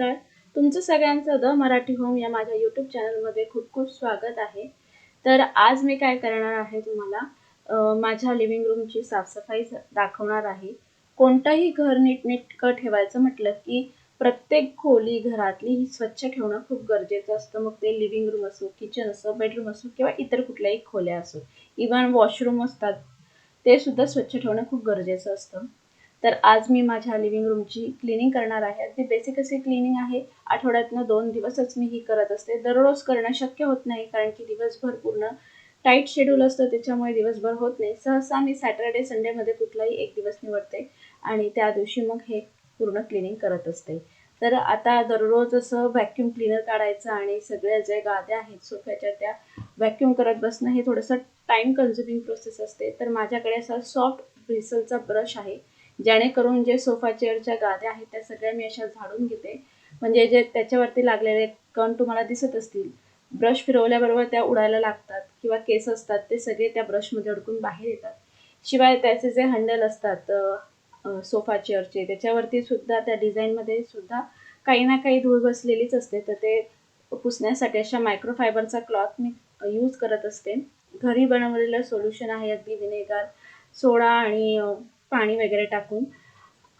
नमस्कार. तुमचं सगळ्यांचं द मराठी होम या माझ्या यूट्यूब चॅनलमध्ये खूप खूप स्वागत आहे. तर आज मी काय करणार आहे तुम्हाला? माझ्या लिव्हिंग रूमची साफसफाई दाखवणार आहे. कोणतंही घर नीटनेटकं ठेवायचं म्हटलं की प्रत्येक खोली घरातली ही स्वच्छ ठेवणं खूप गरजेचं असतं. मग ते लिव्हिंग रूम असो किचन असो बेडरूम असो किंवा इतर कुठल्याही खोल्या असो इवन वॉशरूम असतात ते सुद्धा स्वच्छ ठेवणं खूप गरजेचं असतं. तर आज मी माझ्या लिव्हिंग रूमची क्लिनिंग करणार आहे. अगदी बेसिक अशी क्लिनिंग आहे. आठवड्यातनं दोन दिवसच मी ही करत असते. दररोज करणं शक्य होत नाही कारण की दिवसभर पूर्ण टाईट शेड्यूल असतं त्याच्यामुळे दिवसभर होत नाही. सहसा मी सॅटर्डे संडेमध्ये कुठलाही एक दिवस निवडते आणि त्या दिवशी मग हे पूर्ण क्लिनिंग करत असते. तर आता दररोज असं व्हॅक्यूम क्लिनर काढायचं आणि सगळ्या ज्या गाद्या आहेत सोफ्याच्या त्या व्हॅक्यूम करत बसणं हे थोडंसं टाईम कन्झ्युमिंग प्रोसेस असते. तर माझ्याकडे असा सॉफ्ट ब्रिसलचा ब्रश आहे. जेणेकरून जे सोफा चेअरच्या गाद्या आहेत त्या सगळ्या मी अशा झाडून घेते. म्हणजे जे त्याच्यावरती लागलेले कण तुम्हाला दिसत असतील ब्रश फिरवल्याबरोबर त्या उडायला लागतात किंवा केस असतात ते सगळे त्या ब्रशमध्ये अडकून बाहेर येतात. शिवाय त्याचे जे हँडल असतात सोफा चेअरचे त्याच्यावरती सुद्धा त्या डिझाईनमध्ये सुद्धा काही ना काही धूळ बसलेलीच असते. तर ते पुसण्यासाठी अशा मायक्रोफायबरचा क्लॉथ मी यूज करत असते. घरी बनवलेलं सोल्युशन आहे अगदी विनेगार सोडा आणि पाणी वगैरे टाकून.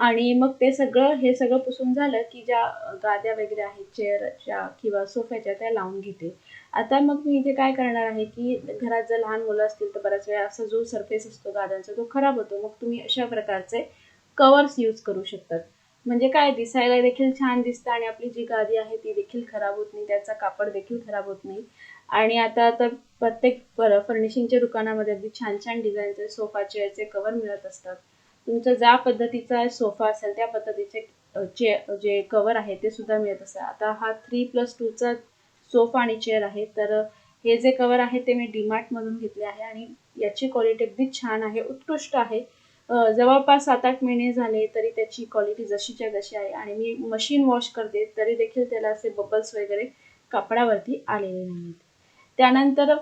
आणि मग ते सगळं हे सगळं पुसून झालं की ज्या गाद्या वगैरे आहेत चेअरच्या किंवा सोफ्याच्या त्या लावून घेते. आता मग मी इथे काय करणार आहे की घरात जर लहान मुलं असतील तर बऱ्याच वेळा असा जो सरफेस असतो गाद्यांचा तो खराब होतो. मग तुम्ही अशा प्रकारचे कवर्स यूज करू शकतात. म्हणजे काय दिसायला देखील छान दिसतं आणि आपली जी गादी आहे ती देखील खराब होत नाही त्याचा कापड देखील खराब होत नाही. आणि आता तर प्रत्येक फर्निशिंगच्या दुकानामध्ये अगदी छान छान डिझाईनचे सोफा चेअरचे कवर मिळत असतात. तुमचा ज्या पद्धतीचा सोफा असेल त्या पद्धतीचे चे जे कवर आहे ते सुद्धा मिळत असतात आता हा थ्री प्लस टूचा सोफा आणि चेअर आहे तर हे जे कवर आहे ते मी डीमार्टमधून घेतले आहे आणि याची क्वालिटी अगदी छान आहे उत्कृष्ट आहे. जवळपास सात आठ महिने झाले तरी त्याची क्वालिटी जशीच्या जशी आहे आणि मी मशीन वॉश करते तरी देखील त्याला असे बबल्स वगैरे कापडावरती आलेले नाहीत. त्यानंतर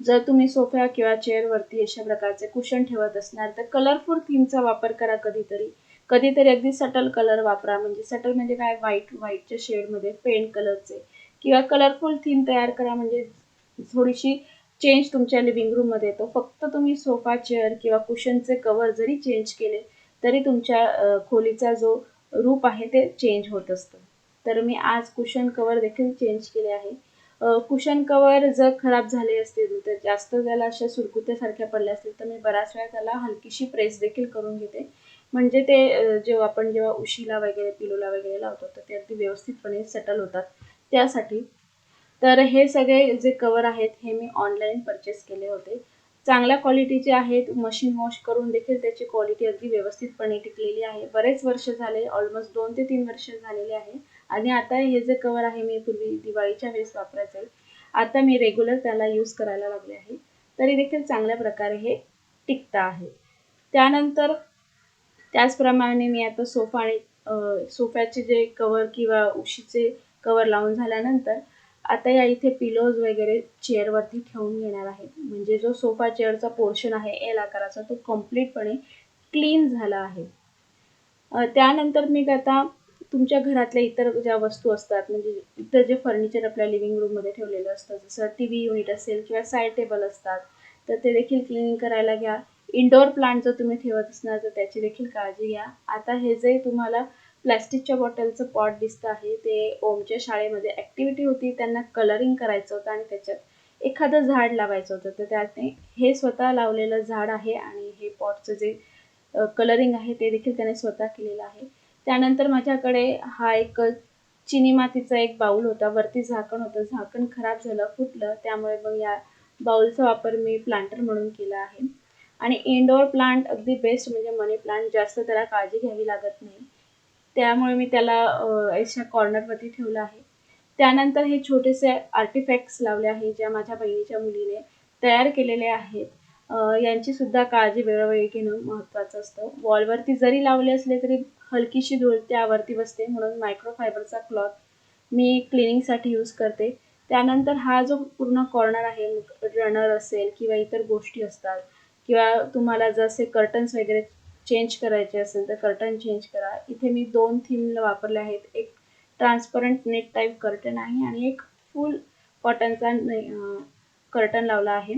जर तुम्ही सोफ्या किंवा चेअरवरती अशा प्रकारचे कुशन ठेवत असणार तर कलरफुल थीमचा वापर करा कधीतरी. कधीतरी अगदी सटल कलर वापरा. म्हणजे सटल म्हणजे काय? व्हाईट व्हाईटच्या शेडमध्ये पेंट कलरचे किंवा कलरफुल थीम तयार करा. म्हणजे थोडीशी चेंज तुमच्या लिव्हिंग रूममध्ये येतो. फक्त तुम्ही सोफा चेअर किंवा कुशनचे कवर जरी चेंज केले तरी तुमच्या खोलीचा जो रूप आहे ते चेंज होत असतं. तर मी आज कुशन कवर देखील चेंज केले आहे. कुशन कवर जर खराब झाले असतील तर जास्त त्याला अशा सुरकुत्यासारख्या पडल्या असतील तर मी बऱ्याच वेळा त्याला हलकीशी प्रेस देखील करून घेते. म्हणजे ते जेव्हा आपण जेव्हा उशीला वगैरे पिलोला वगैरे लावतो तर ते अगदी व्यवस्थितपणे सेटल होतात. त्यासाठी तर हे सगळे जे कवर आहेत हे मी ऑनलाईन परचेस केले होते. चांगल्या क्वालिटीचे आहेत मशीन वॉश करून देखील त्याची क्वालिटी अगदी व्यवस्थितपणे टिकलेली आहे. बरेच वर्ष झाले ऑलमोस्ट दोन ते तीन वर्ष झालेले आहे. आणि आता हे जे कवर आहे मी पूर्वी दिवाळीच्या वेळेस वापरायचे. आता मी रेग्युलर त्याला यूज करायला लागले आहे. तरी देखील चांगल्या प्रकारे हे टिकतं आहे. त्यानंतर त्याचप्रमाणे मी आता सोफा आणि सोफ्याचे जे कवर किंवा उशीचे कवर लावून झाल्यानंतर आता या इथे पिलोज वगैरे चेअरवरती ठेवून घेणार आहे. म्हणजे जो सोफा चेअरचा पोर्शन आहे एल आकाराचा तो कम्प्लीटपणे क्लीन झाला आहे. त्यानंतर मी आता तुमच्या घरातल्या इतर ज्या वस्तू असतात म्हणजे इतर जे फर्निचर आपल्या लिव्हिंग रूममध्ये ठेवलेलं असतं जसं टी व्ही युनिट असेल किंवा साईड टेबल असतात तर ते देखील क्लिनिंग करायला घ्या. इंडोर प्लांट जर तुम्ही ठेवत असणार तर त्याची देखील काळजी घ्या. आता हे जे तुम्हाला प्लॅस्टिकच्या बॉटलचं पॉट दिसतं आहे ते ओमच्या शाळेमध्ये ॲक्टिव्हिटी होती त्यांना कलरिंग करायचं होतं आणि त्याच्यात एखादं झाड लावायचं होतं. तर त्याने हे स्वतः लावलेलं झाड आहे आणि हे पॉटचं जे कलरिंग आहे ते देखील त्याने स्वतः केलेलं आहे. त्यानंतर माझ्याकडे हा एक चिनी मातीचा एक बाऊल होता. वरती झाकण होतं. झाकण खराब झालं फुटलं. त्यामुळे मग या बाऊलचा वापर मी प्लांटर म्हणून केला आहे. आणि इंडोर प्लांट अगदी बेस्ट म्हणजे मनी प्लांट जास्त त्याला काळजी घ्यावी लागत नाही. त्यामुळे मी त्याला अशा कॉर्नरवरती ठेवलं आहे. त्यानंतर हे छोटेसे आर्टिफॅक्ट्स लावले आहे ज्या माझ्या बहिणीच्या मुलीने तयार केलेले आहेत. यांची सुद्धा काळजी वेळोवेळी घेणं महत्त्वाचं असतं. वॉलवरती जरी लावले असले तरी हलकीशी धूळ त्यावरती बसते म्हणून मायक्रोफायबरचा क्लॉथ मी क्लिनिंगसाठी यूज करते. त्यानंतर हा जो पूर्ण कॉर्नर आहे रनर असेल किंवा इतर गोष्टी असतात किंवा तुम्हाला जसे कर्टन्स वगैरे चेंज करायचे असेल तर कर्टन चेंज करा. इथे मी दोन थीम वापरले आहेत. एक ट्रान्सपरंट नेट टाईप कर्टन आहे आणि एक फुल कॉटनचा कर्टन लावला आहे.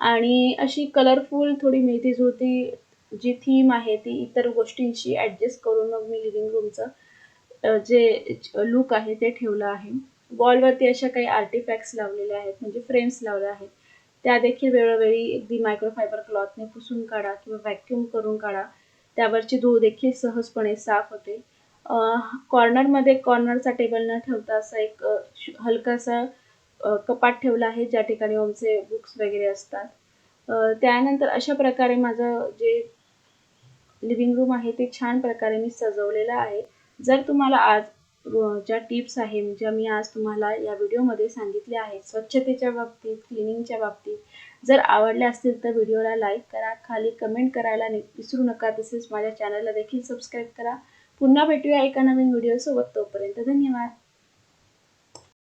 आणि अशी कलरफुल थोडी मिळती जुळती जी थीम आहे ती इतर गोष्टींशी ॲडजस्ट करून मग मी लिव्हिंग रूमचं जे लुक आहे ते ठेवलं आहे. वॉलवरती अशा काही आर्टिफॅक्ट्स लावलेल्या आहेत म्हणजे फ्रेम्स लावल्या आहेत. त्या देखील वेळोवेळी अगदी मायक्रोफायबर क्लॉथने पुसून काढा किंवा व्हॅक्यूम करून काढा. त्यावरची धूळ देखील सहजपणे साफ होते. कॉर्नरमध्ये कॉर्नरचा टेबल न ठेवता असा एक हलकासा कपाट ठेवलं आहे ज्या ठिकाणी ओमचे बुक्स वगैरे असतात. त्यानंतर अशा प्रकारे माझं जे लिव्हिंग रूम आहे ते छान प्रकारे मी सजवलेलं आहे. जर तुम्हाला आज ज्या टिप्स आहे ज्या मी आज तुम्हाला या व्हिडिओमध्ये सांगितल्या आहेत स्वच्छतेच्या बाबतीत क्लिनिंगच्या बाबतीत जर आवडल्या असतील तर व्हिडिओला लाईक करा. खाली कमेंट करायला विसरू नका. तसेच माझ्या चॅनलला देखील सबस्क्राईब करा. पुन्हा भेटूया एका नवीन व्हिडिओसोबत तोपर्यंत धन्यवाद.